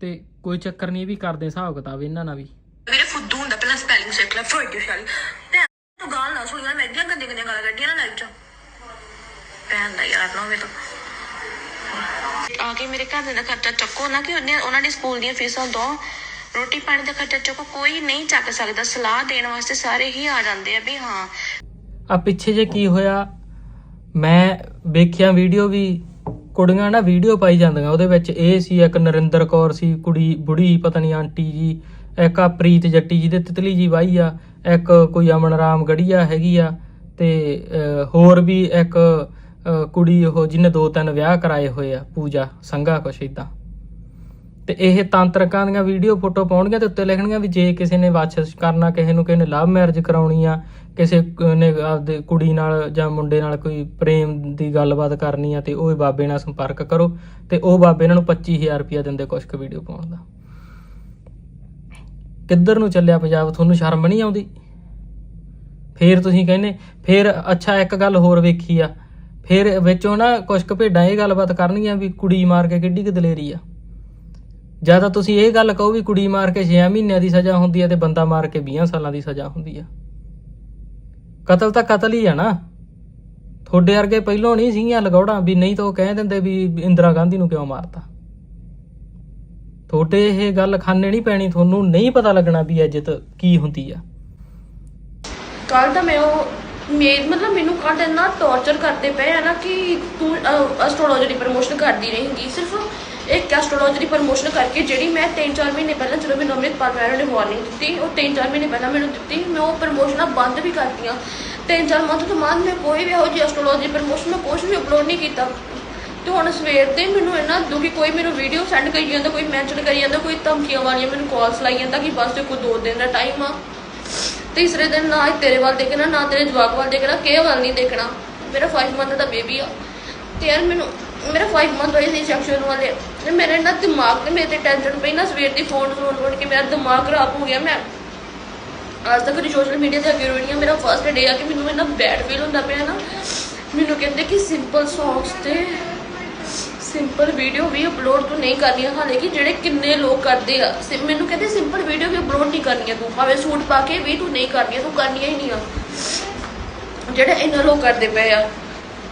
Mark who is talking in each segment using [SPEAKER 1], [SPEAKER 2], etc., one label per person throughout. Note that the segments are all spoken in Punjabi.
[SPEAKER 1] ਤੇ ਕੋਈ ਚੱਕਰ ਨਹੀਂ ਇਹ ਵੀ ਕਰਦੇ ਹਿਸਾਬ ਕਿਤਾਬ ਇਹਨਾਂ ਨਾਲ ਵੀ।
[SPEAKER 2] ਮੇਰੇ ਫੁੱਦੂ ਹੁੰਦਾ ਪਹਿਲਾਂ ਸਪੈਲਿੰਗ ਸਿੱਖ ਲੈ ਫਰੋਇਡਸ਼ਾਲੀ ਤੇ ਤੂੰ ਗਾਲ ਨਾ ਸੁਣੀ ਮੈਂ ਏਡੀਆਂ ਗੰਦੀਆਂ ਗੰਦੀਆਂ ਗਾਲਾਂ ਕੱਢੀਆਂ ਨਾ ਲਾਈਵ ਚ। ਭੈਣ ਦਾ ਯਾਰ ਨਾ ਹੋਵੇ ਤਾਂ। ਆ ਕੇ ਮੇਰੇ ਘਰ ਦੇ ਦਾ ਖਰਚਾ ਚੱਕੋ ਨਾ ਕਿ ਉਹਨੇ ਉਹਨਾਂ ਦੀ ਸਕੂਲ ਦੀਆਂ ਫੀਸਾਂ ਦੋ ਰੋਟੀ ਪਾਣੀ ਦਾ ਖਰਚਾ ਚੱਕੋ ਕੋਈ ਨਹੀਂ ਚੱਕ ਸਕਦਾ। ਸਲਾਹ ਦੇਣ ਵਾਸਤੇ ਸਾਰੇ ਹੀ ਆ ਜਾਂਦੇ ਆ ਵੀ ਹਾਂ।
[SPEAKER 1] ਆ ਪਿੱਛੇ ਜੇ ਕੀ ਹੋਇਆ ਮੈਂ ਵੇਖਿਆ ਵੀਡੀਓ ਵੀ ਕੁੜੀਆਂ ਨਾ ਵੀਡੀਓ ਪਾਈ ਜਾਂਦੀਆਂ। ਉਹਦੇ ਵਿੱਚ ਇਹ ਸੀ, ਇੱਕ ਨਰਿੰਦਰ ਕੌਰ ਸੀ, ਕੁੜੀ ਬੁੜੀ, ਪਤਾ ਨਹੀਂ ਆਂਟੀ ਜੀ, ਇੱਕ ਆ ਪ੍ਰੀਤ ਜੱਟੀ ਜੀ ਦੇ ਤਿਤਲੀ ਜੀ ਵਾਈ ਆ, ਇੱਕ ਕੋਈ ਅਮਨ ਰਾਮ ਗੜੀਆ ਹੈਗੀ ਆ ਤੇ ਹੋਰ ਵੀ ਇੱਕ ਕੁੜੀ ਉਹ ਜਿਹਨੇ ਦੋ ਤਿੰਨ ਵਿਆਹ ਕਰਾਏ ਹੋਏ ਆ, ਪੂਜਾ, ਸੰਘਾ ਕੁਛ ਇਦਾਂ ਤੇ ਇਹ ਤਾਂਤਰਕਾਂ ਦੀਆਂ ਵੀਡੀਓ ਫੋਟੋ ਪਾਉਣਗੀਆਂ ਤੇ ਉੱਤੇ ਲਿਖਣਗੀਆਂ ਵੀ ਜੇ ਕਿਸੇ ਨੇ ਵਾਚਸ ਕਰਨਾ, ਕਿਸੇ ਨੂੰ ਕਿਸੇ ਨੇ ਲਵ ਮੈਰਿਜ ਕਰਾਉਣੀ ਆ, ਕਿਸੇ ਨੇ ਆਪਦੇ ਕੁੜੀ ਨਾਲ ਜਾਂ ਮੁੰਡੇ ਨਾਲ ਕੋਈ ਪ੍ਰੇਮ ਦੀ ਗੱਲਬਾਤ ਕਰਨੀ ਆ ਤੇ ਉਹ ਬਾਬੇ ਨਾਲ ਸੰਪਰਕ ਕਰੋ ਤੇ ਉਹ ਬਾਬੇ ਇਹਨਾਂ ਨੂੰ 25000 ਰੁਪਇਆ ਦਿੰਦੇ ਕੁਛ ਕੁ ਵੀਡੀਓ ਪਾਉਣ ਦਾ। ਕਿੱਧਰ ਨੂੰ ਚੱਲਿਆ ਪੰਜਾਬ? ਤੁਹਾਨੂੰ ਸ਼ਰਮ ਨਹੀਂ ਆਉਂਦੀ? ਫੇਰ ਤੁਸੀਂ ਕਹਿੰਦੇ, ਫੇਰ ਅੱਛਾ ਇੱਕ ਗੱਲ ਹੋਰ ਵੇਖੀ ਆ, ਫੇਰ ਵਿੱਚੋਂ ਨਾ ਕੁਛ ਕੁ ਭੇਡਾਂ ਇਹ ਗੱਲਬਾਤ ਕਰਨਗੀਆਂ ਵੀ ਕੁੜੀ ਮਾਰ ਕੇ ਕਿੱਡੀ ਕੁ ਦਲੇਰੀ ਆ। ਜਾਂ ਤਾਂ ਤੁਸੀਂ ਇਹ ਗੱਲ ਕਹੋ ਵੀ ਕੁੜੀ ਮਾਰ ਕੇ 6 ਮਹੀਨਿਆਂ ਦੀ ਸਜ਼ਾ ਹੁੰਦੀ ਹੈ ਤੇ ਬੰਦਾ ਮਾਰ ਕੇ 20 ਸਾਲਾਂ ਦੀ ਸਜ਼ਾ ਹੁੰਦੀ ਆ। ਕਤਲ ਤਾਂ ਕਤਲ ਹੀ ਆ ਨਾ। ਤੁਹਾਡੇ ਵਰਗੇ ਪਹਿਲੋਂ ਨਹੀਂ ਸੀਗੀਆਂ ਲਗੌੜਾਂ ਵੀ ਨਹੀਂ ਤਾਂ ਉਹ ਕਹਿ ਦਿੰਦੇ ਵੀ ਇੰਦਰਾ ਗਾਂਧੀ ਨੂੰ ਕਿਉਂ ਮਾਰਤਾ। ਤੁਹਾਡੇ ਇਹ ਗੱਲ ਖਾਨੇ ਨਹੀਂ ਪੈਣੀ, ਤੁਹਾਨੂੰ ਨਹੀਂ ਪਤਾ ਲੱਗਣਾ ਵੀ ਇੱਜ਼ਤ ਕੀ ਹੁੰਦੀ ਆ।
[SPEAKER 3] ਕੱਲ ਤਾਂ ਮੈਂ ਉਹ ਮੇ, ਮਤਲਬ ਮੈਨੂੰ ਕੱਲ ਇੰਨਾ ਟੌਰਚਰ ਕਰਦੇ ਪਏ ਆ ਨਾ ਕਿ ਤੂੰ ਐਸਟ੍ਰੋਲੋਜੀ ਦੀ ਪ੍ਰਮੋਸ਼ਨ ਕਰਦੀ ਰਹੇਂਗੀ। ਸਿਰਫ ਇੱਕ ਐਸਟ੍ਰੋਲੋਜੀ ਦੀ ਪ੍ਰਮੋਸ਼ਨ ਕਰਕੇ ਜਿਹੜੀ ਮੈਂ 3-4 ਮਹੀਨੇ ਪਹਿਲਾਂ ਜਦੋਂ ਮੈਨੂੰ ਅੰਮ੍ਰਿਤਪਾਲ ਮੈਡਮ ਨੇ ਵਾਰਨਿੰਗ ਦਿੱਤੀ, ਉਹ 3-4 ਮਹੀਨੇ ਪਹਿਲਾਂ ਮੈਨੂੰ ਦਿੱਤੀ, ਮੈਂ ਉਹ ਪ੍ਰਮੋਸ਼ਨਾਂ ਬੰਦ ਵੀ ਕਰਤੀਆਂ। 3-4 ਮੰਥ ਤੋਂ ਬਾਅਦ ਮੈਂ ਕੋਈ ਵੀ ਇਹੋ ਜਿਹੀ ਐਸਟ੍ਰੋਲੋਜੀ ਪ੍ਰਮੋਸ਼ਨ ਮੈਂ ਕੁਝ ਵੀ ਅਪਲੋਡ ਨਹੀਂ ਕੀਤਾ। ਤੇ ਹੁਣ ਸਵੇਰ ਦੇ ਮੈਨੂੰ ਇੰਨਾ ਦੁਖੀ ਕੋਈ ਮੈਨੂੰ ਵੀਡੀਓ ਸੈਂਡ ਕਰੀ ਜਾਂਦਾ, ਕੋਈ ਮੈਂਸ਼ਨ ਕਰੀ ਜਾਂਦਾ, ਕੋਈ ਧਮਕੀਆਂ ਵਾਲੀਆਂ ਮੈਨੂੰ ਕਾਲਸ ਲਾਈ ਜਾਂਦਾ ਕਿ ਬਸ ਤੇ ਕੋਈ ਦੋ ਦਿਨ ਦਾ ਟਾਈਮ ਆ। ਤੀਸਰੇ ਦਿਨ ਨਾ ਤੇਰੇ ਵੱਲ ਦੇਖਣਾ, ਨਾ ਤੇਰੇ ਜਵਾਕ ਵੱਲ ਦੇਖਣਾ, ਕਿਸੇ ਵੱਲ ਨਹੀਂ ਦੇਖਣਾ। ਮੇਰਾ 5 ਮੰਥ ਦਾ ਬੇਬੀ ਆ। ਤੇ ਯਾਰ ਮੈਨੂੰ, ਮੇਰਾ 5 ਮੰਥ ਹੋਏ ਸੀ ਸੈਕਸ਼ਨ ਵਾਲੇ। ਤੇ ਮੇਰੇ ਨਾ ਦਿਮਾਗ ਤੇ ਮੇਰੇ ਤੇ ਟੈਨਸ਼ਨ ਪਈ ਨਾ, ਸਵੇਰ ਦੀ ਫੋਨ ਫੋਨ ਫੋਨ ਕੇ ਮੇਰਾ ਦਿਮਾਗ ਖਰਾਬ ਹੋ ਗਿਆ ਮੈਂ। ਅੱਜ ਤੱਕ ਦੀ ਸੋਸ਼ਲ ਮੀਡੀਆ ਤੇ ਅੱਗੇ ਰੋਣੀ ਮੇਰਾ ਫਰਸਟ ਡੇ ਆ ਕਿ ਮੈਨੂੰ ਇੰਨਾ ਬੈਡ ਫੀਲ ਹੁੰਦਾ ਪਿਆ ਨਾ। ਮੈਨੂੰ ਕਹਿੰਦੇ ਕਿ ਸਿੰਪਲ ਸੌਂਗਸ ਤੇ ਸਿੰਪਲ ਵੀਡੀਓ ਵੀ ਅਪਲੋਡ ਤੂੰ ਨਹੀਂ ਕਰਨੀਆਂ, ਹਾਲੇ ਕਿ ਜਿਹੜੇ ਕਿੰਨੇ ਲੋਕ ਕਰਦੇ ਆ। ਮੈਨੂੰ ਕਹਿੰਦੇ ਸਿੰਪਲ ਵੀਡੀਓ ਵੀ ਅਪਲੋਡ ਨਹੀਂ ਕਰਨੀਆਂ ਤੂੰ, ਭਾਵੇਂ ਸੂਟ ਪਾ ਕੇ ਵੀ ਤੂੰ ਨਹੀਂ ਕਰਨੀਆਂ, ਤੂੰ ਕਰਨੀਆਂ ਹੀ ਨਹੀਂ ਆ। ਜਿਹੜੇ ਇੰਨਾ ਲੋਕ ਕਰਦੇ ਪਏ ਆ।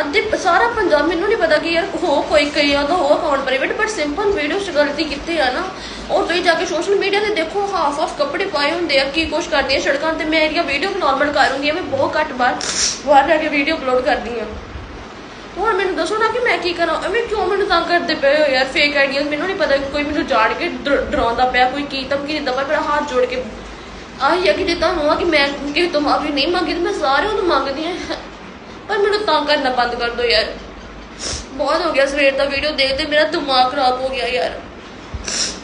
[SPEAKER 3] ਅੱਧੇ ਸਾਰਾ ਪੰਜਾਬ ਮੈਨੂੰ ਨਹੀਂ ਪਤਾ ਕਿ ਯਾਰ ਹੋ ਕੋਈ ਕਈ ਉਹਦਾ ਹੋ account private but simple video ਚ ਗਲਤੀ ਕੀਤੀ ਆ ਨਾ? ਉਹ ਤੁਸੀਂ ਜਾ ਕੇ ਸੋਸ਼ਲ ਮੀਡੀਆ ਤੇ ਦੇਖੋ ਹਾਫ ਆਫ ਕੱਪੜੇ ਪਾਏ ਹੁੰਦੇ ਆ, ਕੀ ਕੁਛ ਕਰਦੀ ਆ ਸੜਕਾਂ ਤੇ, ਮੈਂ ਇਹਦੀਆਂ ਵੀਡੀਓ ਨਾਰਮਲ ਕਰ ਹੁੰਦੀ ਆ, ਮੈਂ ਬਹੁਤ ਘੱਟ ਬਾਰ ਬਾਹਰ ਜਾ ਕੇ ਵੀਡੀਓ ਅਪਲੋਡ ਕਰਦੀ ਆ। ਹੁਣ ਮੈਨੂੰ ਦੱਸੋ ਨਾ ਕਿ ਮੈਂ ਕੀ ਕਰਾਂ? ਐਵੇਂ ਕਿਉਂ ਮੈਨੂੰ ਤੰਗ ਕਰਦੇ ਪਏ ਹੋ ਯਾਰ ਫੇਕ ਆਈਡੀਆ ਮੈਨੂੰ ਨਹੀਂ ਪਤਾ ਕੋਈ ਮੈਨੂੰ ਜਾਣ ਕੇ ਡਰਾਉਂਦਾ ਪਿਆ, ਕੋਈ ਕੀ ਧਮਕੀ ਦਿੰਦਾ ਪਿਆ, ਮੇਰਾ ਹੱਥ ਜੋੜ ਕੇ। ਆਹੀ ਆ ਕਿ ਜੇ ਤੁਹਾਨੂੰ ਆ ਕਿ ਮੈਂ ਕਿਸੇ ਤੋਂ ਮਾਫੀ ਨਹੀਂ ਮੰਗੀ, ਤੇ ਮੈਂ ਸਾਰਿਆਂ ਤੋਂ ਮੰਗਦੀ ਆ। ਪਰ ਮੈਨੂੰ ਤਾਂ ਕਰਨਾ ਬੰਦ ਕਰ ਦਿਓ ਯਾਰ। ਬਹੁਤ ਹੋ ਗਿਆ ਸਵੇਰ ਦਾ ਵੀਡੀਓ ਦੇਖਦੇ ਮੇਰਾ ਦਿਮਾਗ ਖਰਾਬ ਹੋ ਗਿਆ ਯਾਰ।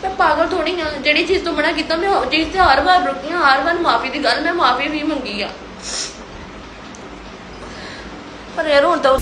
[SPEAKER 3] ਮੈਂ ਪਾਗਲ ਥੋੜੀ ਆ, ਜਿਹੜੀ ਚੀਜ਼ ਤੋਂ ਮਨਾ ਕੀਤਾ, ਮੈਂ ਉਹ ਚੀਜ਼ ਤੇ ਹਰ ਵਾਰ ਰੁਕੀ ਹਾਂ ਹਰ ਵਾਰ ਮਾਫੀ ਦੀ ਗੱਲ, ਮੈਂ ਮਾਫੀ ਵੀ ਮੰਗੀ ਆ। ਪਰ ਯਾਰ ਹੁਣ ਤਾਂ